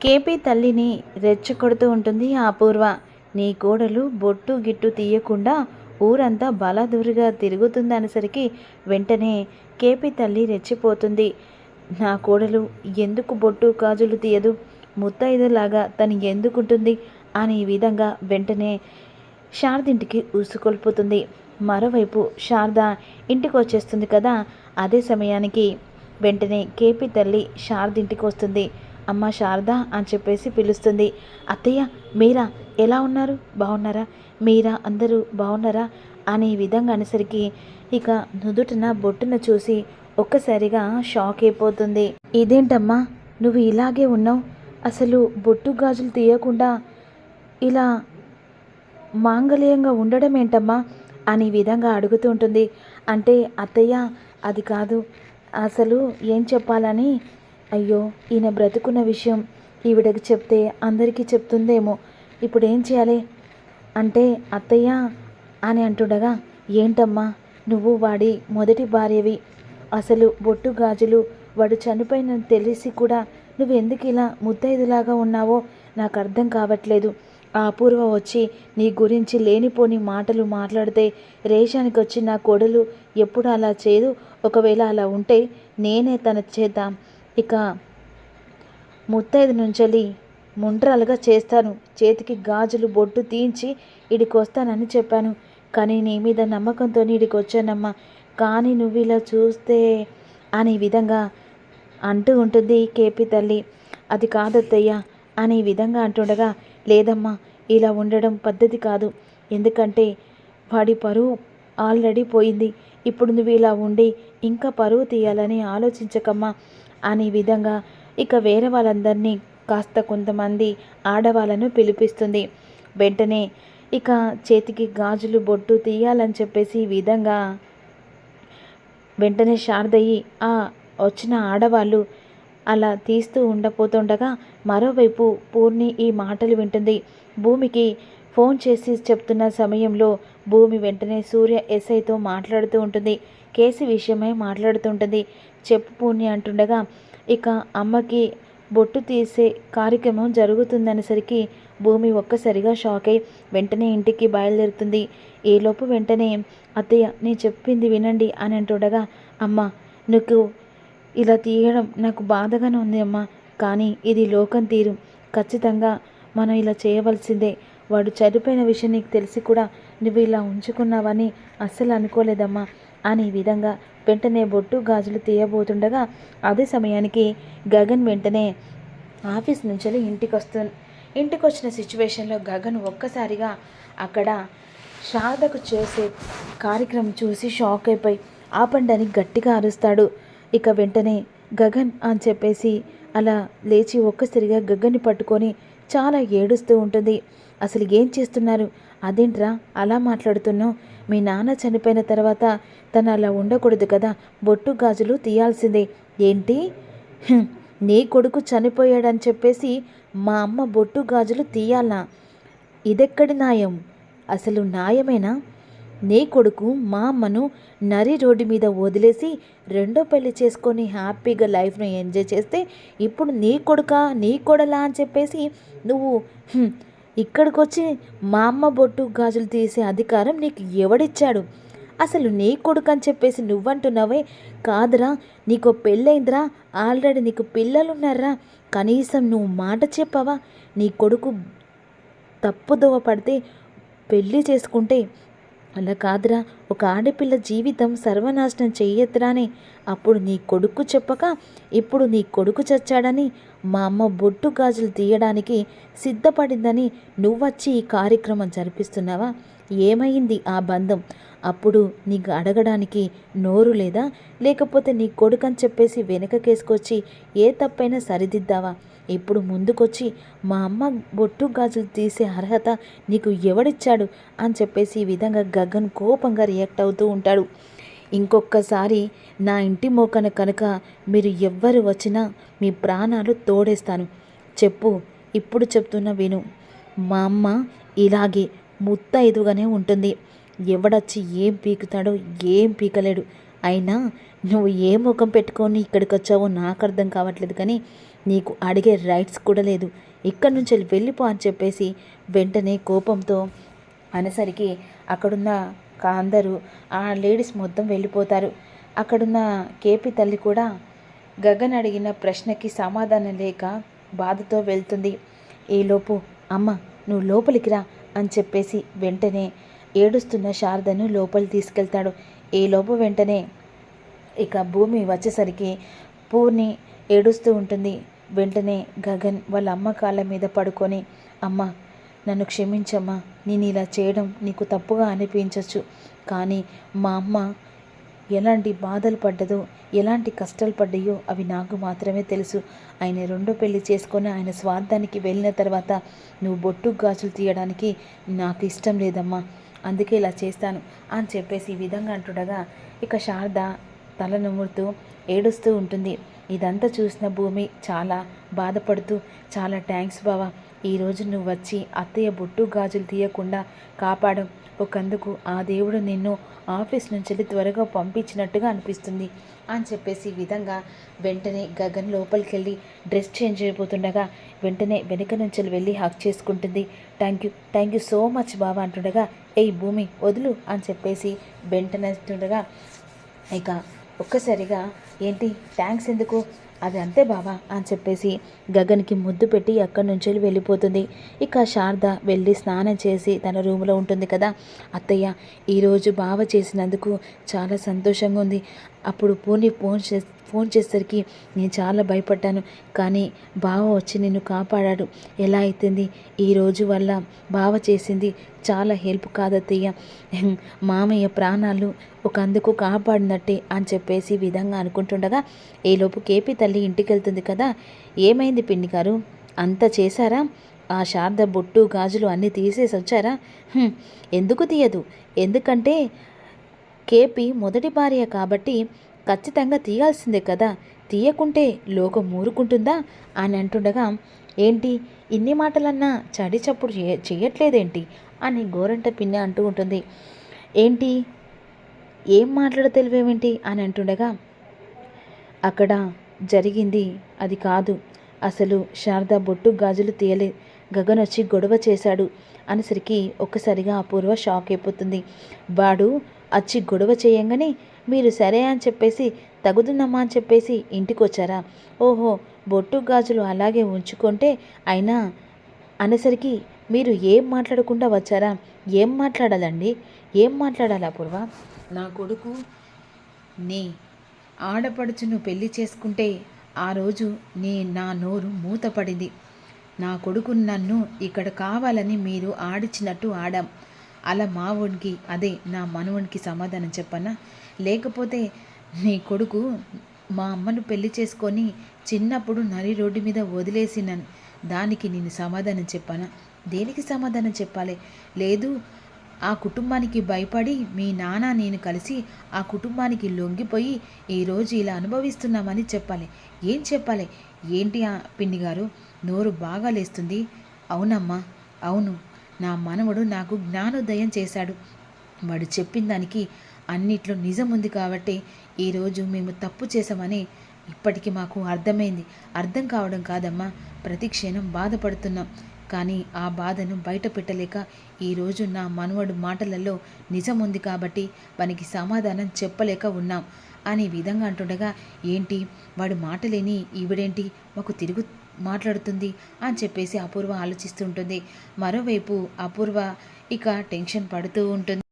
KP తల్లిని రెచ్చగొడుతూ ఉంటుంది. అపూర్వ నీ కోడలు బొట్టు గిట్టు తీయకుండా ఊరంతా బలాదురుగా తిరుగుతుందనేసరికి వెంటనే కేపీ తల్లి రెచ్చిపోతుంది. నా కోడలు ఎందుకు బొట్టు గాజులు తీయదు? ముత్తైదులాగా తను ఎందుకుంటుంది? అని ఈ విధంగా వెంటనే శారదింటికి ఉసుకొల్పుతుంది మరోవైపు శారద ఇంటికి వచ్చేస్తుంది కదా అదే సమయానికి వెంటనే కేపీ తల్లి శారదింటికి వస్తుంది అమ్మ శారద అని చెప్పేసి పిలుస్తుంది. అత్తయ్య మీరా? ఎలా ఉన్నారు? బాగున్నారా మీరా? అందరూ బాగున్నారా అనే విధంగా అనేసరికి ఇక నుదుటిన బొట్టున చూసి ఒక్కసారిగా షాక్ అయిపోతుంది. ఇదేంటమ్మా? నువ్వు ఇలాగే ఉన్నావు? అసలు బొట్టు గాజులు తీయకుండా ఇలా మాంగళ్యంగా ఉండడం ఏంటమ్మా? అనే విధంగా అడుగుతూ ఉంటుంది. అంటే అత్తయ్య అది కాదు. అసలు ఏం చెప్పాలని అయ్యో ఈయన బ్రతుకున్న విషయం ఈవిడకి చెప్తే అందరికీ చెప్తుందేమో. ఇప్పుడు ఏం చేయాలి? అంటే అత్తయ్య అని అంటుండగా ఏంటమ్మా నువ్వు వాడి మొదటి భార్యవి. అసలు బొట్టు గాజులు వాడు చనిపోయిన తెలిసి కూడా నువ్వు ఎందుకు ఇలా ముద్దైదులాగా ఉన్నావో నాకు అర్థం కావట్లేదు. ఆ అపూర్వ వచ్చి నీ గురించి లేనిపోని మాటలు మాట్లాడితే రేషానికి వచ్చి నా కొడలు ఎప్పుడు అలా చేయదు? ఒకవేళ అలా ఉంటే నేనే తన చేత ఇక ముత్తైదు నుంచెలి ముండ్రాలుగా చేస్తాను. చేతికి గాజులు బొట్టు తీయించి ఇడికి వస్తానని చెప్పాను. కానీ నీ మీద నమ్మకంతో ఇడికి వచ్చానమ్మా కానీ నువ్వు ఇలా చూస్తే అనే విధంగా అంటూ ఉంటుంది కేపీ తల్లి. అది కాదత్తయ్య అనే విధంగా అంటుండగా లేదమ్మా ఇలా ఉండడం పద్ధతి కాదు. ఎందుకంటే వాడి పరువు ఆల్రెడీ పోయింది. ఇప్పుడు నువ్వు ఇలా ఉండి ఇంకా పరువు తీయాలని ఆలోచించకమ్మా. అనే విధంగా ఇక వేరే వాళ్ళందరినీ కాస్త కొంతమంది ఆడవాళ్ళను పిలిపిస్తుంది. వెంటనే ఇక చేతికి గాజులు బొట్టు తీయాలని చెప్పేసి ఈ విధంగా వెంటనే శారదయ్యి ఆ వచ్చిన ఆడవాళ్ళు అలా తీస్తూ ఉండపోతుండగా మరోవైపు పూర్ణి ఈ మాటలు వింటుంది. భూమికి ఫోన్ చేసి చెప్తున్న సమయంలో భూమి వెంటనే సూర్య ఎస్ఐతో మాట్లాడుతూ ఉంటుంది. కేసు విషయమై మాట్లాడుతుంటుంది. చెప్పు పూర్ణి అంటుండగా ఇక అమ్మకి బొట్టు తీసే కార్యక్రమం జరుగుతుందనేసరికి భూమి ఒక్కసారిగా షాక్ అయి వెంటనే ఇంటికి బయలుదేరుతుంది. ఈలోపు వెంటనే అత్తయ్య నేను చెప్పింది వినండి అని అంటుండగా అమ్మ నీకు ఇలా తీయడం నాకు బాధగానే ఉంది అమ్మ కానీ ఇది లోకం తీరు. ఖచ్చితంగా మనం ఇలా చేయవలసిందే. వాడు చనిపోయిన విషయం నీకు తెలిసి కూడా నువ్వు ఇలా ఉంచుకున్నావని అస్సలు అనుకోలేదమ్మా. అని విధంగా వెంటనే బొట్టు గాజులు తీయబోతుండగా అదే సమయానికి గగన్ వెంటనే ఆఫీస్ నుంచి ఇంటికి వస్తు ఇంటికి వచ్చిన సిచ్యువేషన్లో గగన్ ఒక్కసారిగా అక్కడ శారదకు చేసే కార్యక్రమం చూసి షాక్ అయిపోయి ఆపండని గట్టిగా అరుస్తాడు. ఇక వెంటనే గగన్ అని చెప్పేసి అలా లేచి ఒక్కసారిగా గగన్ని పట్టుకొని చాలా ఏడుస్తూ ఉంటుంది. అసలు ఏం చేస్తున్నారు? అదేంట్రా అలా మాట్లాడుతున్నావు? మీ నాన్న చనిపోయిన తర్వాత తను అలా ఉండకూడదు కదా బొట్టు గాజులు తీయాల్సిందే. ఏంటి? నీ కొడుకు చనిపోయాడని చెప్పేసి మా అమ్మ బొట్టు గాజులు తీయాలా ఇదెక్కడి న్యాయం? అసలు న్యాయమేనా? నీ కొడుకు మా అమ్మను నరి రోడ్డు మీద వదిలేసి రెండో పెళ్ళి చేసుకొని హ్యాపీగా లైఫ్ను ఎంజాయ్ చేస్తే ఇప్పుడు నీ కొడుక నీ కొడలా అని చెప్పేసి నువ్వు ఇక్కడికి వచ్చి మా అమ్మ బొట్టు గాజులు తీసే అధికారం నీకు ఎవడిచ్చాడు? అసలు నీ కొడుకు అని చెప్పేసి నువ్వంటున్నావే? కాదురా నీకు పెళ్ళైందిరా ఆల్రెడీ నీకు పిల్లలున్నారా కనీసం నువ్వు మాట చెప్పవా? నీ కొడుకు తప్పుదోవ పడితే పెళ్ళి చేసుకుంటే? అలా కాదురా ఒక ఆడపిల్ల జీవితం సర్వనాశనం చెయ్యొద్దురాని. అప్పుడు నీ కొడుకు చెప్పక ఇప్పుడు నీ కొడుకు చచ్చాడని మా అమ్మ బొట్టు గాజులు తీయడానికి సిద్ధపడిందని నువ్వచ్చి ఈ కార్యక్రమం జరిపిస్తున్నావా? ఏమైంది ఆ బంధం? అప్పుడు నీకు అడగడానికి నోరు లేదా? లేకపోతే నీ కొడుకని చెప్పేసి వెనకకేసుకొచ్చి ఏ తప్పైనా సరిదిద్దావా? ఇప్పుడు ముందుకొచ్చి మా అమ్మ బొట్టు గాజులు తీసే అర్హత నీకు ఎవడిచ్చాడు? అని చెప్పేసి ఈ విధంగా గగన్ కోపంగా రియాక్ట్ అవుతూ ఉంటాడు. ఇంకొకసారి నా ఇంటి మోకన కనుక మీరు ఎవ్వరు వచ్చినా మీ ప్రాణాలు తోడేస్తాను. చెప్పు ఇప్పుడు చెప్తున్న విను. మా అమ్మ ఇలాగే ముత్తైదుగానే ఉంటుంది. ఎవడొచ్చి ఏం పీకుతాడో ఏం పీకలేడు. అయినా నువ్వు ఏ ముఖం పెట్టుకొని ఇక్కడికి వచ్చావో నాకు అర్థం కావట్లేదు కానీ నీకు అడిగే రైట్స్ కూడా లేదు. ఇక్కడి నుంచి వెళ్ళిపో అని చెప్పేసి వెంటనే కోపంతో అనేసరికి అక్కడున్న కా- అందరూ ఆ లేడీస్ మొత్తం వెళ్ళిపోతారు. అక్కడున్న కేపీ తల్లి కూడా గగన్ అడిగిన ప్రశ్నకి సమాధానం లేక బాధతో వెళ్తుంది. ఈలోపు అమ్మ నువ్వు లోపలికి రా అని చెప్పేసి వెంటనే ఏడుస్తున్న శారదను లోపలి తీసుకెళ్తాడు. ఈలోపు వెంటనే ఇక భూమి వచ్చేసరికి పూర్ణి ఏడుస్తూ ఉంటుంది. వెంటనే గగన్ వాళ్ళ అమ్మ కాళ్ళ మీద పడుకొని అమ్మ నన్ను క్షమించమ్మా. నేను ఇలా చేయడం నీకు తప్పుగా అనిపించవచ్చు కానీ మా అమ్మ ఎలాంటి బాధలు పడ్డదో ఎలాంటి కష్టాలు పడ్డాయో అవి నాకు మాత్రమే తెలుసు. ఆయన రెండో పెళ్ళి చేసుకొని ఆయన స్వార్థానికి వెళ్ళిన తర్వాత నువ్వు బొట్టు గాజులు తీయడానికి నాకు ఇష్టం లేదమ్మా. అందుకే ఇలా చేస్తాను అని చెప్పేసి ఈ విధంగా అంటుండగా ఇక శారద తల నమ్ముతూ ఏడుస్తూ ఉంటుంది. ఇదంతా చూసిన భూమి చాలా బాధపడుతూ చాలా థ్యాంక్స్ బావా. ఈరోజు నువ్వు వచ్చి అత్తయ్య బొట్టు గాజులు తీయకుండా కాపాడం. ఒకందుకు ఆ దేవుడు నిన్ను ఆఫీస్ నుంచి వెళ్ళి త్వరగా పంపించినట్టుగా అనిపిస్తుంది అని చెప్పేసి ఈ విధంగా వెంటనే గగన్ లోపలికి వెళ్ళి డ్రెస్ చేంజ్ అయిపోతుండగా వెంటనే వెనుక నుంచి వెళ్ళి హక్ చేసుకుంటుంది. Thank you thank you so much బాబా అంటుండగా ఏయ్ భూమి వదులు అని చెప్పేసి వెంటనే ఇక ఒక్కసారిగా ఏంటి? థ్యాంక్స్ ఎందుకు? అది అంతే బావా అని చెప్పేసి గగన్కి ముద్దు పెట్టి అక్కడి నుంచి వెళ్ళిపోతుంది. ఇక శారద వెళ్ళి స్నానం చేసి తన రూమ్లో ఉంటుంది కదా. అత్తయ్య ఈరోజు బావ చేసినందుకు చాలా సంతోషంగా ఉంది. అప్పుడు పూని ఫోన్ చేసి ఫోన్ చేసేసరికి నేను చాలా భయపడ్డాను. కానీ బావ వచ్చి నిన్ను కాపాడాడు. ఎలా అవుతుంది ఈరోజు వల్ల బావ చేసింది చాలా హెల్ప్ కాదత్తయ్య. మామయ్య ప్రాణాలు ఒక అందుకు కాపాడినట్టే అని చెప్పేసి ఈ విధంగా అనుకుంటుండగా ఈలోపు కేపీ తల్లి ఇంటికి వెళ్తుంది కదా? ఏమైంది పిన్ని గారు? అంత చేశారా? ఆ శారద బొట్టు గాజులు అన్నీ తీసేసి వచ్చారా? ఎందుకు తీయదు? ఎందుకంటే కేపీ మొదటి భార్య కాబట్టి ఖచ్చితంగా తీయాల్సిందే కదా. తీయకుంటే లోకం ఊరుకుంటుందా? అని అంటుండగా ఏంటి? ఇన్ని మాటలన్నా చడి చప్పుడు చేయట్లేదేంటి అని గోరంట పిన్ని అంటూ ఉంటుంది. ఏంటి? ఏం మాట్లాడ తెలివేమేంటి అని అంటుండగా అక్కడ జరిగింది అది కాదు. అసలు శారద బొట్టు గాజులు తీయలే. గగన్ వచ్చి గొడవ చేశాడు. అనేసరికి ఒక్కసారిగా అపూర్వ షాక్ అయిపోతుంది. వాడు వచ్చి గొడవ చేయంగానే మీరు సరే అని చెప్పేసి తగుదున్నమ్మా అని చెప్పేసి ఇంటికి వచ్చారా ఓహో బొట్టు గాజులు అలాగే ఉంచుకుంటే అయినా అనేసరికి మీరు ఏం మాట్లాడకుండా వచ్చారా? ఏం మాట్లాడాలండి? ఏం మాట్లాడాలా అపూర్వ నా కొడుకు నీ ఆడపడుచును పెళ్ళి చేసుకుంటే ఆ రోజు నీ నా నోరు మూతపడింది. నా కొడుకు నన్ను ఇక్కడ కావాలని మీరు ఆడిచ్చినట్టు ఆడాం. అలా మావుడికి అదే నా మనవునికి సమాధానం చెప్పనా? లేకపోతే నీ కొడుకు మా అమ్మను పెళ్ళి చేసుకొని చిన్నప్పుడు నరి రోడ్డు మీద వదిలేసినాను దానికి నేను సమాధానం చెప్పానా? దేనికి సమాధానం చెప్పాలి? లేదు ఆ కుటుంబానికి భయపడి మీ నాన్న నేను కలిసి ఆ కుటుంబానికి లొంగిపోయి ఈరోజు ఇలా అనుభవిస్తున్నామని చెప్పాలి. ఏం చెప్పాలి? ఏంటి ఆ పిన్ని గారు? నోరు బాగా లేస్తుంది. అవునమ్మా అవును. నా మనవడు నాకు జ్ఞానోదయం చేశాడు. వాడు చెప్పిన దానికి అన్నిట్లో నిజం ఉంది కాబట్టి ఈరోజు మేము తప్పు చేశామని ఇప్పటికి మాకు అర్థమైంది. అర్థం కావడం కాదమ్మా ప్రతి క్షణం బాధపడుతున్నాం. కానీ ఆ బాధను బయట పెట్టలేక ఈరోజు నా మనవడు మాటలలో నిజం ఉంది కాబట్టి వానికి సమాధానం చెప్పలేక ఉన్నాం. అనే విధంగా అంటుండగా ఏంటి? వాడు మాటలేని ఈవిడేంటి? మాకు తిరుగు మాట్లాడుతుంది అని చెప్పేసి అపూర్వ ఆలోచిస్తుంటుంది. మరోవైపు అపూర్వ ఇక టెన్షన్ పడుతూ ఉంటుంది.